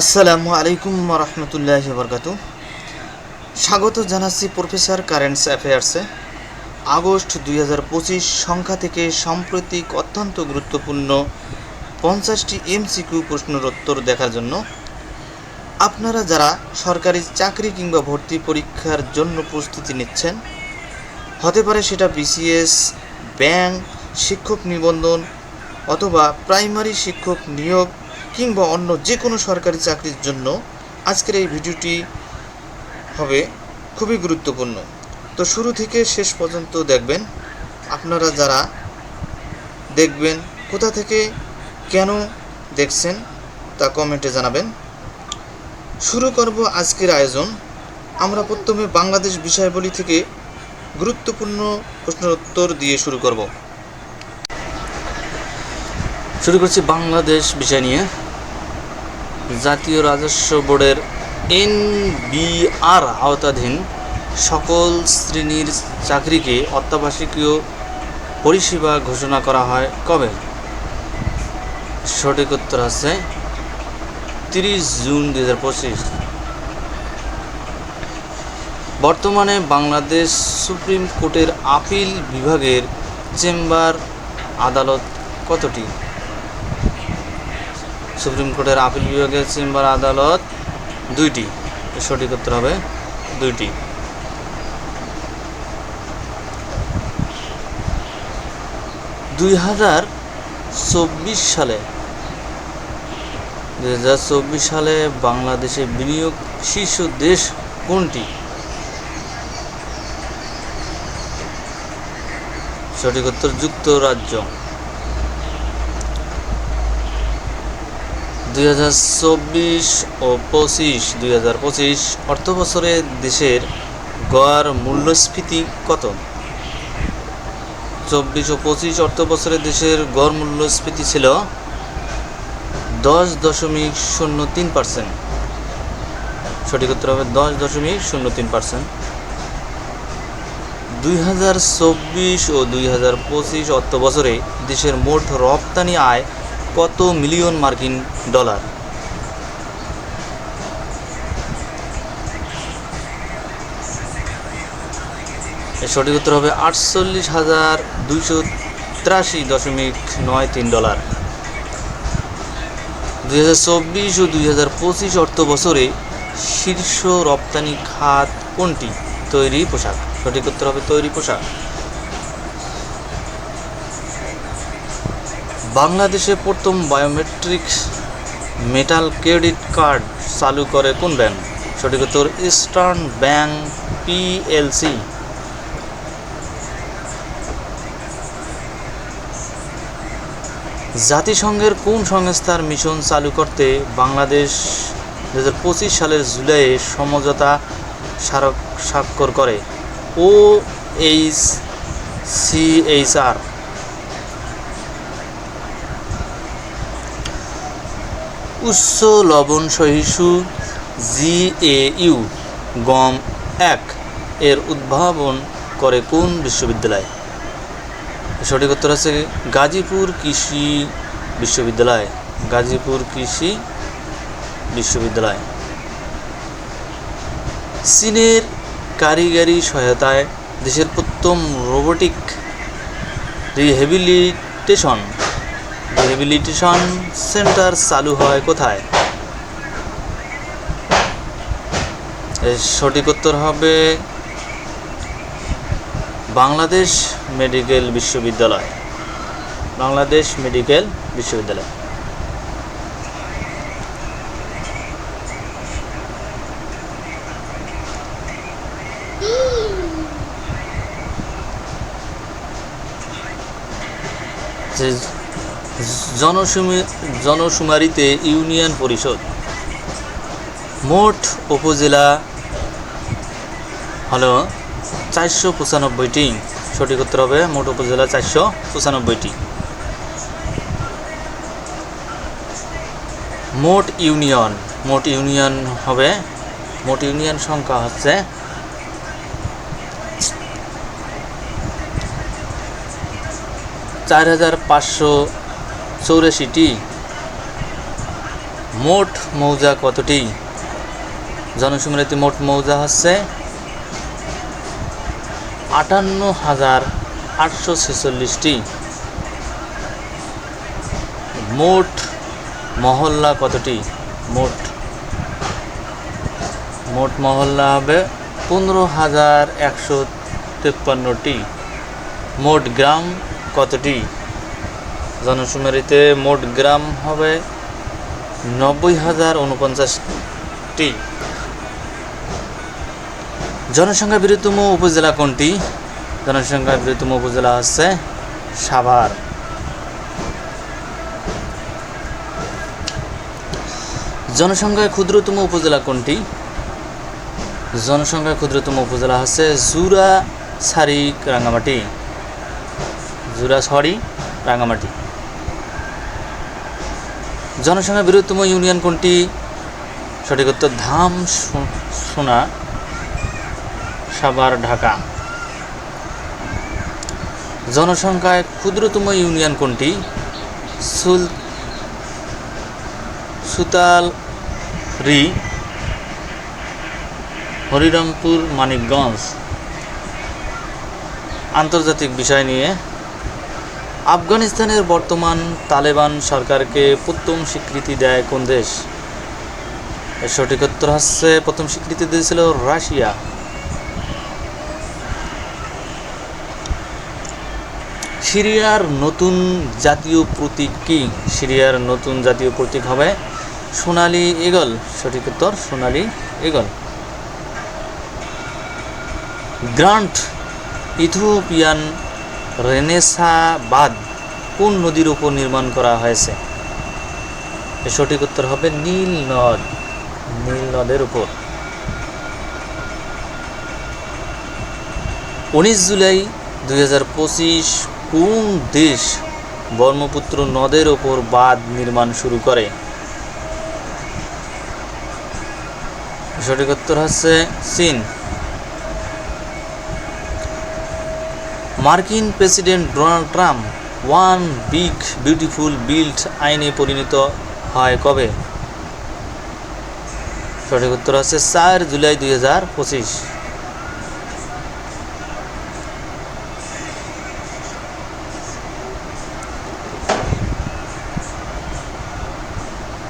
আসসালামু আলাইকুম রহমতুল্লাহ বরকাত স্বাগত জানাচ্ছি প্রফেসর কারেন্টস অ্যাফেয়ার্সে। আগস্ট দুই হাজার পঁচিশ সংখ্যা থেকে সাম্প্রতিক অত্যন্ত গুরুত্বপূর্ণ পঞ্চাশটি এমসিকিউ প্রশ্নের উত্তর দেখার জন্য আপনারা যারা সরকারি চাকরি কিংবা ভর্তি পরীক্ষার জন্য প্রস্তুতি নিচ্ছেন, হতে পারে সেটা বিসিএস, ব্যাংক, শিক্ষক নিবন্ধন অথবা প্রাইমারি শিক্ষক নিয়োগ কিংবা অন্য যে কোনো সরকারি চাকরির জন্য আজকের এই ভিডিওটি হবে খুবই গুরুত্বপূর্ণ। তো শুরু থেকে শেষ পর্যন্ত দেখবেন, আপনারা যারা দেখবেন, কোথা থেকে কেন দেখছেন তা কমেন্টে জানাবেন। শুরু করব আজকের আয়োজন। আমরা প্রথমে বাংলাদেশ বিষয়াবলী থেকে গুরুত্বপূর্ণ প্রশ্নের উত্তর দিয়ে শুরু করব। শুরু করছি বাংলাদেশ বিষয় নিয়ে। জাতীয় রাজস্ব বোর্ডের এনবিআর আওতাধীন সকল শ্রেণির চাকরিকে অত্যাবশ্যকীয় পরিষেবা ঘোষণা করা হয় কবে? সঠিক উত্তর আছে তিরিশ জুন দু হাজার পঁচিশ। বর্তমানে বাংলাদেশ সুপ্রিম কোর্টের আপিল বিভাগের চেম্বার আদালত কতটি? সুপ্রিম কোর্টের আপিল বিভাগের চেম্বার আদালত দুইটি। সঠিক উত্তর হবে দুইটি। দুই হাজার চব্বিশ সালে, দুই হাজার চব্বিশ সালে বাংলাদেশে বিনিয়োগ শীর্ষ দেশ কোনটি? সঠিক উত্তর, যুক্তরাজ্য। দুই হাজার চব্বিশ ও পঁচিশ, দুই অর্থ বছরে দেশের গড় মূল্যস্ফীতি কত? চব্বিশ ও পঁচিশ অর্থ বছরে দেশের গড় মূল্যস্ফীতি ছিল দশ দশমিক শূন্য তিন পার্সেন্ট সঠিক উত্তর হবে দশ দশমিক শূন্য তিন পার্সেন্ট দুই হাজার চব্বিশ ও দুই হাজার পঁচিশ অর্থ বছরে দেশের মোট রপ্তানি আয় কত মিলিয়ন মার্কিন ডলার? সঠিক উত্তর হবে আটচল্লিশ হাজার দুইশো তিরাশি দশমিক নয় তিন ডলার। দুই হাজার চব্বিশ ও দুই হাজার পঁচিশ অর্থ বছরে শীর্ষ রপ্তানি খাত কোনটি? তৈরি পোশাক। সঠিক উত্তর হবে তৈরি পোশাক। বাংলাদেশে প্রথম বায়োমেট্রিক মেটাল ক্রেডিট কার্ড চালু করে কোন ব্যাংক? সঠিক উত্তর, ইস্টার্ন ব্যাংক পিএলসি। জাতিসংঘের কোন সংস্থার মিশন চালু করতে বাংলাদেশ দু হাজার পঁচিশ সালের জুলাইয়ে সমঝোতা স্মারক স্বাক্ষর করে? ও এইচ সিএইচআর উচ্চ লবণ সহিষ্ণু জিএইউ গম এক, এর উদ্ভাবন করে কোন বিশ্ববিদ্যালয়? সঠিক উত্তর আছে গাজীপুর কৃষি বিশ্ববিদ্যালয়। গাজীপুর কৃষি বিশ্ববিদ্যালয়। চীনের কারিগরি সহায়তায় দেশের প্রথম রোবোটিক রিহেবিলিটেশন রিহেবিলিটেশন সেন্টার চালু হয় কোথায়? এর সঠিক উত্তর হবে বাংলাদেশ মেডিকেল বিশ্ববিদ্যালয়। বাংলাদেশ মেডিকেল বিশ্ববিদ্যালয়। জনশুমি জনশুমারিতে ইউনিয়ন পরিষদ। মোট উপজেলা হলো চারশো পঁচানব্বইটি। সঠিক উত্তর হবে মোট উপজেলা চারশো পঁচানব্বইটি। মোট ইউনিয়ন মোট ইউনিয়ন হবে, মোট ইউনিয়ন সংখ্যা হচ্ছে চার হাজার পাঁচশো চৌরাশিটি মোট মৌজা কতটি জনসম্মিলিত মোট মৌজা হচ্ছে আটান্ন হাজার আটশো ছেচল্লিশটি মোট মহল্লা কতটি মোট। মোট মহল্লা হবে পনেরো হাজার একশো তেপ্পান্নটি মোট গ্রাম কতটি জনসুমারিতে মোট গ্রাম হবে নব্বই হাজার উনপঞ্চাশটি জনসংখ্যা বৃহত্তম উপজেলা কোনটি? জনসংখ্যা বৃহত্তম উপজেলা হচ্ছে সাভার। জনসংখ্যায় ক্ষুদ্রতম উপজেলা কোনটি? জনসংখ্যায় ক্ষুদ্রতম উপজেলা হচ্ছে জুরা সারিক রাঙ্গামাটি জুরা ছড়ি রাঙ্গামাটি জনসংখ্যা বৃহত্তম ইউনিয়ন কোনটি? সঠিক উত্তর, ধাম সোনা, সাভার, ঢাকা। জনসংখ্যায় ক্ষুদ্রতম ইউনিয়ন কোনটি? সুল সুতালরি হরিরামপুর, মানিকগঞ্জ। আন্তর্জাতিক বিষয় নিয়ে আফগানিস্তানের বর্তমান তালেবান সরকারকে প্রথম স্বীকৃতি দেয় কোন দেশ? সঠিক উত্তর হচ্ছে, প্রথম স্বীকৃতি দিয়েছিল রাশিয়া। সিরিয়ার নতুন জাতীয় প্রতীক কি? সিরিয়ার নতুন জাতীয় প্রতীক হবে সোনালী ইগল সঠিক উত্তর, সোনালী ইগল গ্রান্ট, ইথিওপিয়ান রেনেসাবাদ কোন নদীর উপর নির্মাণ করা হয়েছে? সঠিক উত্তর হবে নীল নদ, নীল নদের উপর। উনিশ জুলাই দুই হাজার পঁচিশ কোন দেশ ব্রহ্মপুত্র নদের ওপর বাঁধ নির্মাণ শুরু করে? সঠিক উত্তর হচ্ছে চীন। মার্কিন president Donald Trump one big beautiful bill আইনে পরিণত হয় কবে? সঠিক উত্তর হচ্ছে চার জুলাই দুই হাজার পঁচিশ।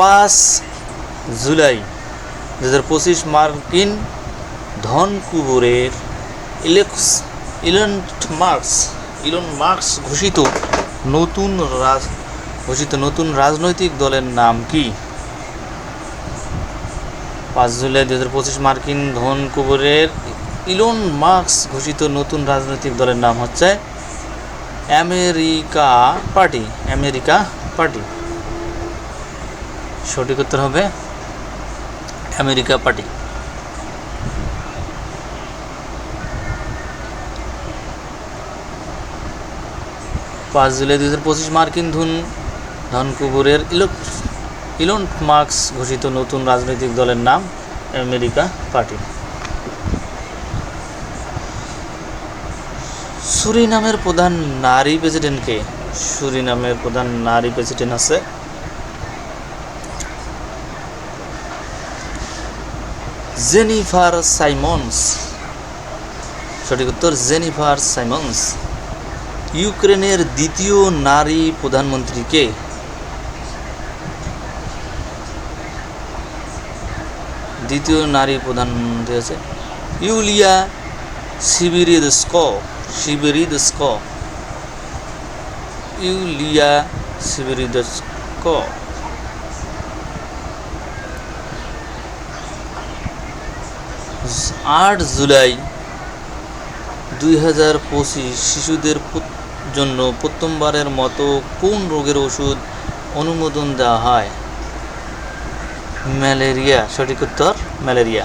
পাঁচ জুলাই দু হাজার পঁচিশ মার্কিন ধনকুবরের ইলেক্স ইলন মার্কস ইলন মার্কস ঘোষিত নতুন রাজ, ঘোষিত নতুন রাজনৈতিক দলের নাম কি? পাঁচ জুলাই দু হাজার পঁচিশ মার্কিন ধনকুবরের ইলন মার্কস ঘোষিত নতুন রাজনৈতিক দলের নাম হচ্ছে আমেরিকা পার্টি আমেরিকা পার্টি। সঠিক উত্তর হবে আমেরিকা পার্টি। পাঁচ জুলাই দুই হাজার পঁচিশ মার্কিন ধুন ধনকুবুরের ইলক ইলন মার্কস ঘোষিত নতুন রাজনৈতিক দলের নাম আমেরিকা পার্টি। সুরিনামের প্রধান নারী প্রেসিডেন্টকে সুরিনামের প্রধান নারী প্রেসিডেন্ট আছে। Jennifer Simmons. সঠিক উত্তর, জেনিফার সাইমন্স। ইউক্রেনের দ্বিতীয় নারী প্রধানমন্ত্রীকে দ্বিতীয় নারী প্রধানমন্ত্রী আছে, ইউলিয়া সিবিরিদস্ক সিবিরিদস্ক, ইউলিয়া সিবিরিদস্ক। আট জুলাই দুই হাজার পঁচিশ শিশুদের জন্য প্রথমবারের মতো কোন রোগের ওষুধ অনুমোদন দেওয়া হয়? ম্যালেরিয়া, সঠিক উত্তর, ম্যালেরিয়া।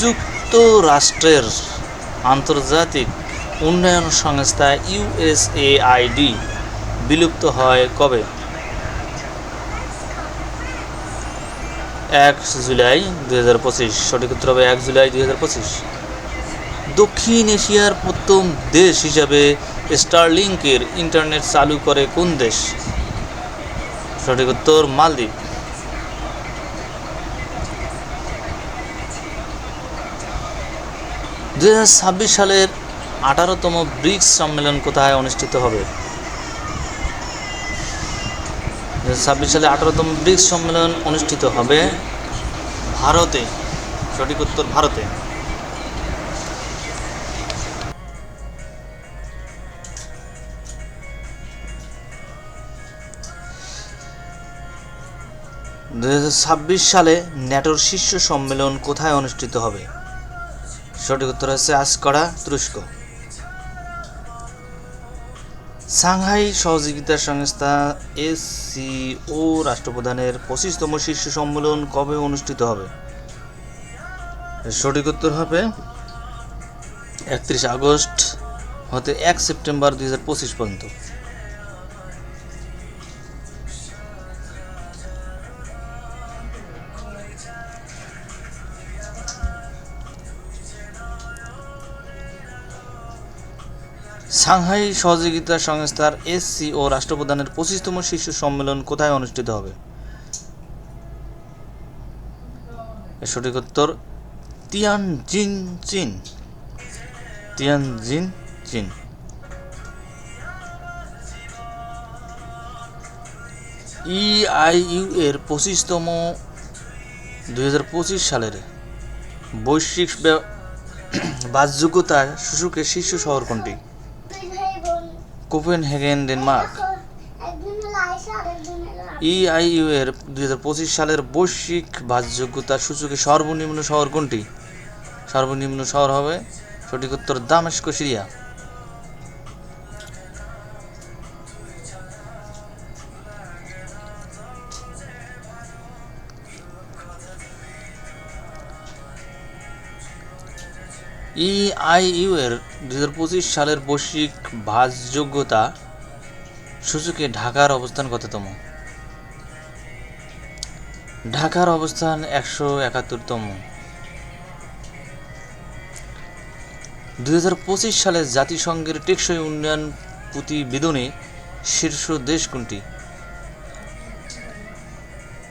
যুক্তরাষ্ট্রের আন্তর্জাতিক উন্নয়ন সংস্থা ইউএসএআইডি বিলুপ্ত হয় কবে? এক জুলাই দুই হাজার পঁচিশ। সঠিক উত্তর হবে এক জুলাই দুই হাজার পঁচিশ। দক্ষিণ এশিয়ার প্রথম দেশ হিসাবে স্টারলিংকের ইন্টারনেট চালু করে কোন দেশ? সঠিক উত্তর মালদ্বীপ। দুই হাজার ছাব্বিশ সালের আঠারোতম ব্রিক্স সম্মেলন কোথায় অনুষ্ঠিত হবে? দু ছাব্বিশ সালে আঠারোতম ব্রিক্স সম্মেলন অনুষ্ঠিত হবে ভারতে। সঠিক উত্তর ভারতে। দু হাজার ছাব্বিশ সালে ন্যাটোর শীর্ষ সম্মেলন কোথায় অনুষ্ঠিত হবে? সঠিক উত্তর হচ্ছে আসকরা তুরস্ক। সাংহাই সহযোগিতা সংস্থা এসসিও রাষ্ট্রপ্রধানের পঁচিশতম শীর্ষ সম্মেলন কবে অনুষ্ঠিত হবে? সঠিক উত্তর হবে একত্রিশ আগস্ট, হতে এক সেপ্টেম্বর দুই হাজার পঁচিশ পর্যন্ত। সাংহাই সহযোগিতা সংস্থার এসসিও রাষ্ট্রপ্রধানের পঁচিশতম শীর্ষ সম্মেলন কোথায় অনুষ্ঠিত হবে? সঠিক উত্তর, তিয়ানজিন, চীন। তিয়ানজিন, চীন। ইআইইউ এর পঁচিশতম দুই হাজার পঁচিশ সালের বৈশ্বিক বাসযোগ্যতার সূচকের শীর্ষ শহর কোনটি? Copenhagen, Denmark. ইআইইউ এর দুই হাজার পঁচিশ সালের বৈশ্বিক বাসযোগ্যতা সূচকে সর্বনিম্ন শহর কোনটি সর্বনিম্ন শহর হবে সঠিক উত্তর দামেস্ক, সিরিয়া ইআইইউ এর দুই হাজার পঁচিশ সালের বৈশ্বিক বাসযোগ্যতা সূচকে ঢাকার অবস্থান কততম? ঢাকার অবস্থান একশো একাত্তরতম। দুই হাজার পঁচিশ সালে জাতিসংঘের টেকসই উন্নয়ন প্রতিবেদনে শীর্ষ দেশ কোনটি?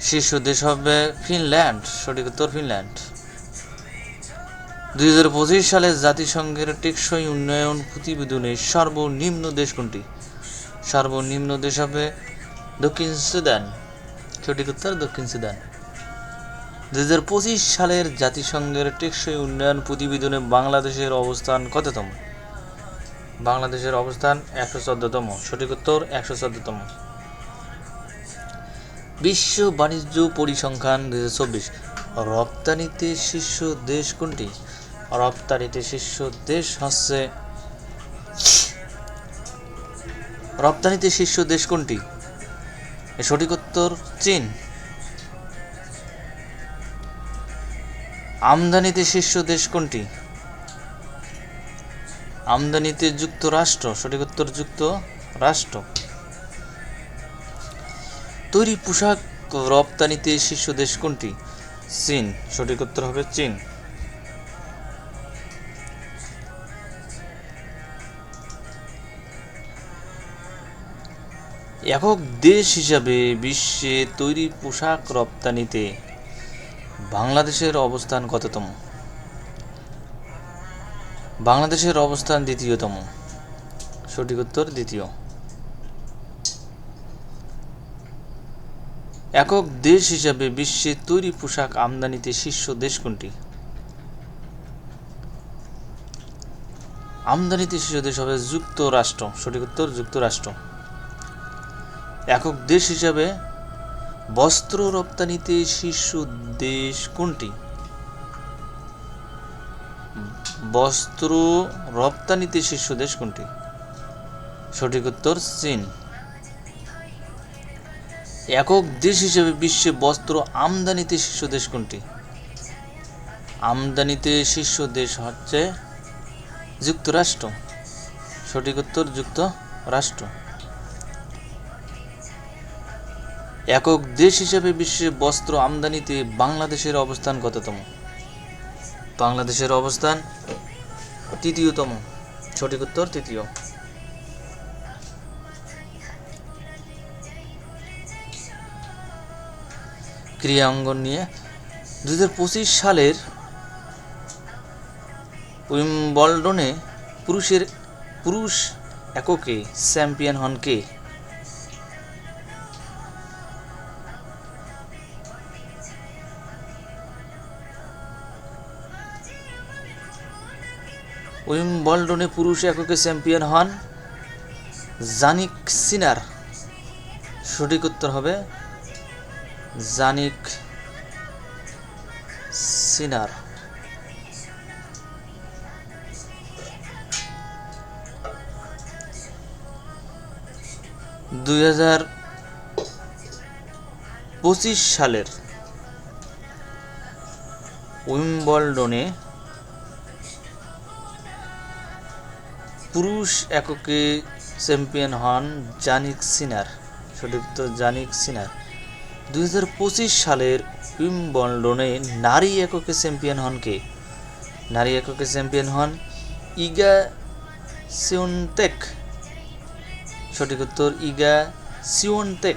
শীর্ষ দেশ হবে ফিনল্যান্ড, সঠিক উত্তর ফিনল্যান্ড। দুই সালে জাতিসংঘের টেকসই উন্নয়ন প্রতিবেদনে সর্বনিম্ন দেশ কোনটি? সর্বনিম্ন দেশ হবে দক্ষিণ সুদান। সঠিক উত্তর দক্ষিণ সুদান। দুই হাজার পঁচিশ সালের জাতিসংঘের টেকসই উন্নয়ন প্রতিবেদনে বাংলাদেশের অবস্থান কততম? বাংলাদেশের অবস্থান একশো চোদ্দতম। সঠিক উত্তর একশো চোদ্দতম। বিশ্ব বাণিজ্য পরিসংখ্যান দুই হাজার চব্বিশ। রপ্তানিতে শীর্ষ দেশ কোনটি? রপ্তানিতে শীর্ষ দেশ হচ্ছে, রপ্তানিতে শীর্ষ দেশ কোনটি? সঠিক উত্তর চীন। আমদানিতে শীর্ষ দেশ কোনটি? আমদানিতে যুক্তরাষ্ট্র। সঠিক উত্তর যুক্তরাষ্ট্র। তৈরি পোশাক রপ্তানিতে শীর্ষ দেশ কোনটি? চীন। সঠিক উত্তর হবে চীন। একক দেশ হিসাবে বিশ্বে তৈরি পোশাক রপ্তানিতে বাংলাদেশের অবস্থান কততম? বাংলাদেশের অবস্থান দ্বিতীয়তম। সঠিক উত্তর দ্বিতীয়। একক দেশ হিসাবে বিশ্বে তৈরি পোশাক আমদানিতে শীর্ষ দেশ কোনটি? আমদানিতে শীর্ষ দেশ হবে যুক্তরাষ্ট্র। সঠিক উত্তর, যুক্তরাষ্ট্র। একক দেশ হিসাবে বস্ত্র রপ্তানিতে শীর্ষ দেশ কোনটি? বস্ত্র রপ্তানিতে শীর্ষ দেশ কোনটি? সঠিক উত্তর চীন। একক দেশ হিসেবে বিশ্বে বস্ত্র আমদানিতে শীর্ষ দেশ কোনটি? আমদানিতে শীর্ষ দেশ হচ্ছে যুক্তরাষ্ট্র। সঠিক উত্তর যুক্তরাষ্ট্র। একক দেশ হিসেবে বিশ্বে বস্ত্র আমদানিতে বাংলাদেশের অবস্থান কততম? বাংলাদেশের অবস্থান তৃতীয়তম। সঠিক উত্তর তৃতীয়। ক্রিয়া অঙ্গন নিয়ে দুহাজার পঁচিশ সালের উইম্বলডনে পুরুষের পুরুষ এককে চ্যাম্পিয়ন হন কে? উইম্বলডনে পুরুষ এককে চ্যাম্পিয়ন হন জানিক সিনার। সঠিক উত্তর হবে জানিক সিনার। দুই হাজার পঁচিশ সালের উইম্বলডনে পুরুষ এককে চ্যাম্পিয়ন হন জানিক সিনার সঠিক উত্তর জানিক সিনার। দুই হাজার পঁচিশ সালের উইম্বলডনে নারী এককে চ্যাম্পিয়ন হন কে? নারী এককে চ্যাম্পিয়ন হন ইগা সিউনতেক। সঠিক উত্তর ইগা সিওনতেক